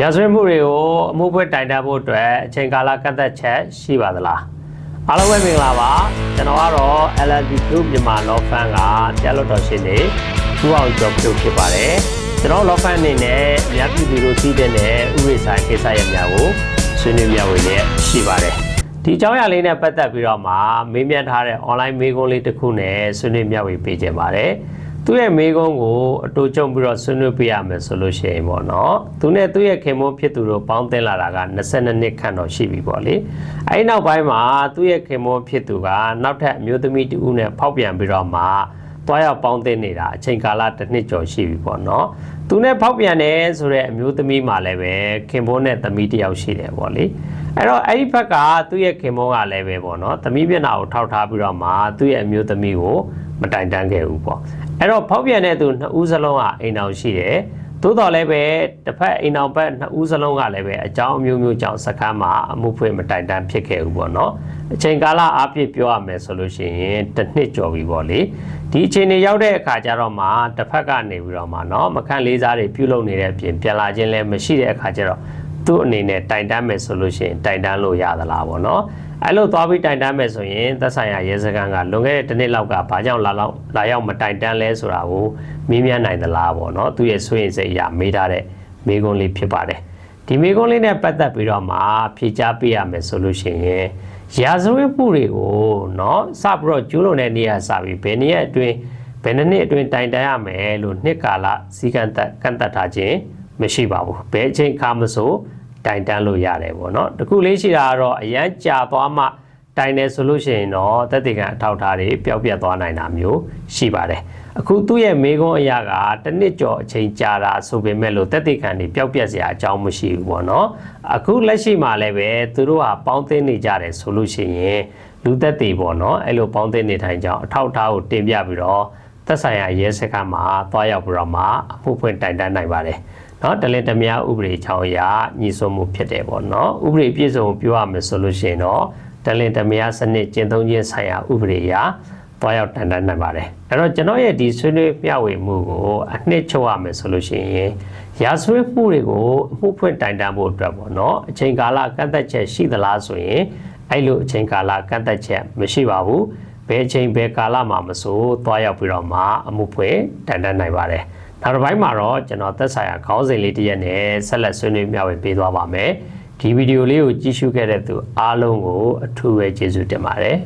ရာဇဝတ်မှုတွေကိုအမှုဖွင့်တိုင်တန်းဖို့အတွက်အချိန်ကာလကန့်သက်ချက်ရှိပါသလားအားလုံးပဲမင်္ဂလာပါကျွန်တော်ကတော့ LLB Group မြန်မာ Law Firm ကတရားလွှတ်တော်ရှင်နေသူအောင်ကျော်ပြုဖြစ်ပါတယ်ကျွန်တော် Law Firm အနေနဲ့အများပြည်သူတို့သိတဲ့နဲ့ဥပဒေဆိုင်ကိစ္စရပ်များကိုဆွေးနွေးမျှဝေလျက်ရှိပါတယ်ဒီအကြောင်းအရာလေးနဲ့ပတ်သက်ပြီးတော့မှမေးမြန်းထားတဲ့ online မေးခွန်းလေးတစ်ခုနဲ့ဆွေးနွေးမျှဝေပေးခြင်းပါတယ် သူ့ရဲ့မေးခွန်းကိုအတူကြုံပြီးတော့ဆွေးနွေးပေးရမယ်ဆိုလို့ရှိရင်ပေါ့နော်သူနဲ့သူ့ရဲ့ခင်မွန်းဖြစ်သူတို့ပေါင်းတင်လာတာက22နှစ်ခန့်တော့ရှိပြီပေါ့လေအဲဒီနောက်ပိုင်းမှာသူ့ရဲ့ခင်မွန်းဖြစ်သူကနောက်ထပ်အမျိုးသမီးတူဦးနဲ့ဖောက်ပြန်ပြီးတော့မှတွားရောက်ပေါင်းတင်နေတာအချိန်ကာလတစ်နှစ်ကျော်ရှိပြီပေါ့နော်သူနဲ့ဖောက်ပြန်တယ်ဆိုတဲ့အမျိုးသမီးမှလည်းပဲခင်မွန်းနဲ့သမီးတစ်ယောက်ရှိတယ်ပေါ့လေအဲ့တော့အဲ့ဒီဘက်ကသူ့ရဲ့ခင်မွန်းကလည်းပဲပေါ့နော်သမီးမျက်နှာကိုထောက်ထားပြီးတော့မှသူ့ရဲ့အမျိုးသမီးကိုမတိုင်တန်းခဲ့ဘူးပေါ့ အဲ့တော့ဖောက်ပြန်တဲ့သူနှစ်ဦးစလုံးကအိမ်တော်ရှိတယ်သို့တော်လည်းပဲတစ်ဖက်အိမ်တော်ဘက်နှစ်ဦးစလုံးကလည်းပဲအကြောင်းအမျိုးမျိုးကြောင့်စကမ်းမှာအမှုဖွင့်မတိုင်တန်းဖြစ်ခဲ့ဘူးပေါ့နော်အချိန်ကာလအပြည့်ပြောရမယ်ဆိုလို့ရှိရင်တစ်နှစ်ကျော်ပြီပေါ့လေဒီအချိန်တွေရောက်တဲ့အခါကျတော့မှတစ်ဖက်ကနေပြီးတော့မှနော်မခန့်လေးစားတွေပြုလုပ်နေတဲ့အပြင်ပြန်လာခြင်းလည်းမရှိတဲ့အခါကျတော့သူ့အနေနဲ့တိုင်တန်းမယ်ဆိုလို့ရှိရင်တိုင်တန်းလို့ရသလားပေါ့နော် အဲ့လိုသွားပြီးတိုင်တန်းမယ်ဆိုရင်သက်ဆိုင်ရာရဲစခန်းကလွန်ခဲ့တဲ့တစ်နှစ်လောက်ကဘာကြောင့်လာလောက်လာရောက်မတိုင်တန်းလဲဆိုတာကိုမေးမြန်းနိုင်သလားပေါ့နော်သူရဲ့ဆွေးရင်စိတ်အရမေးထားတဲ့မေးခွန်းလေးဖြစ်ပါတယ်ဒီမေးခွန်းလေးနဲ့ပတ်သက်ပြီးတော့မှဖြေကြားပေးရမယ်ဆိုလို့ရှိရင်ရာဇဝတ်မှုတွေကိုเนาะစပြီးတော့ကျူးလွန်တဲ့နေရာစပြီးဘယ်နေရာအတွင်းဘယ်နှစ်နှစ်အတွင်းတိုင်တန်းရမယ်လို့နှစ်ကာလစီကံတက်ကန့်တတ်ထားခြင်းမရှိပါဘူးဘယ်အချိန်ခါမဆို တိုင်တန်းလို့ရတယ်ပေါ့နော်တခုလေးရှိတာကတော့အရန်ကြာသွားမှတိုင်တယ်ဆိုလို့ရှိရင်တော့သက်သေခံအထောက်အထားတွေပျောက်ပြတ်သွားနိုင်တာမျိုးရှိပါတယ်အခုသူ့ရဲ့မိကုံးအရာကတနစ်ကျော်အချိန်ကြာတာဆိုပေမဲ့လို့တက်တိခံတွေပျောက်ပြက်စရာအကြောင်းမရှိဘူးပေါ့နော်အခုလက်ရှိမှာလည်းပဲသူတို့ဟာပေါင်းသင်းနေကြတယ်ဆိုလို့ရှိရင်လူသက်တွေပေါ့နော်အဲ့လိုပေါင်းသင်းနေထိုင်ကြအောင်အထောက်အထားကိုတင်ပြပြီးတော့သက်ဆိုင်ရာရဲစခန်းမှာတွားရောက်ပြီးတော့မှအမှုဖွင့်တိုင်တန်းနိုင်ပါတယ် နော်တလင်တမယာဥပဒေချောင်းအရာညီစွမှုဖြစ်တယ်ပေါ့နော်ဥပဒေပြည့်စုံကိုပြောရမယ်ဆိုလို့ရှိရင်တော့တလင်တမယာစနစ်ကျင့်သုံးခြင်းဆိုင်ရာဥပဒေအရာသွားရောက်တန်တန်းနိုင်ပါတယ်အဲ့တော့ကျွန်တော်ရဲ့ဒီဆွေးနွေးမျှဝေမှုကိုအနှစ်ချုပ်ရမယ်ဆိုလို့ရှိရင်ရာဇဝတ်မှုတွေကိုအမှုဖွင့်တိုင်တန်းဖို့အတွက်ပေါ့နော်အချိန်ကာလကန့်သက်ချက်ရှိသလားဆိုရင်အဲ့လိုအချိန်ကာလကန့်သက်ချက်မရှိပါဘူး ဘယ်အချိန်ဘယ်ကာလမှာမဆိုသွားရောက်ပြီးတော့မှအမှုဖွင့်တိုင်တန်းနိုင်ပါတယ်နောက်တစ်ပိုင်းမှာတော့ကျွန်တော်သက်ဆိုင်ရာခေါင်းစဉ်လေးတစ်ရက်နဲ့ဆက်လက်ဆွေးနွေးမျှဝေပေးသွားပါမယ်ဒီဗီဒီယိုလေးကိုကြည့်ရှုခဲ့တဲ့သူအားလုံးကိုအထူးပဲကျေးဇူးတင်ပါတယ်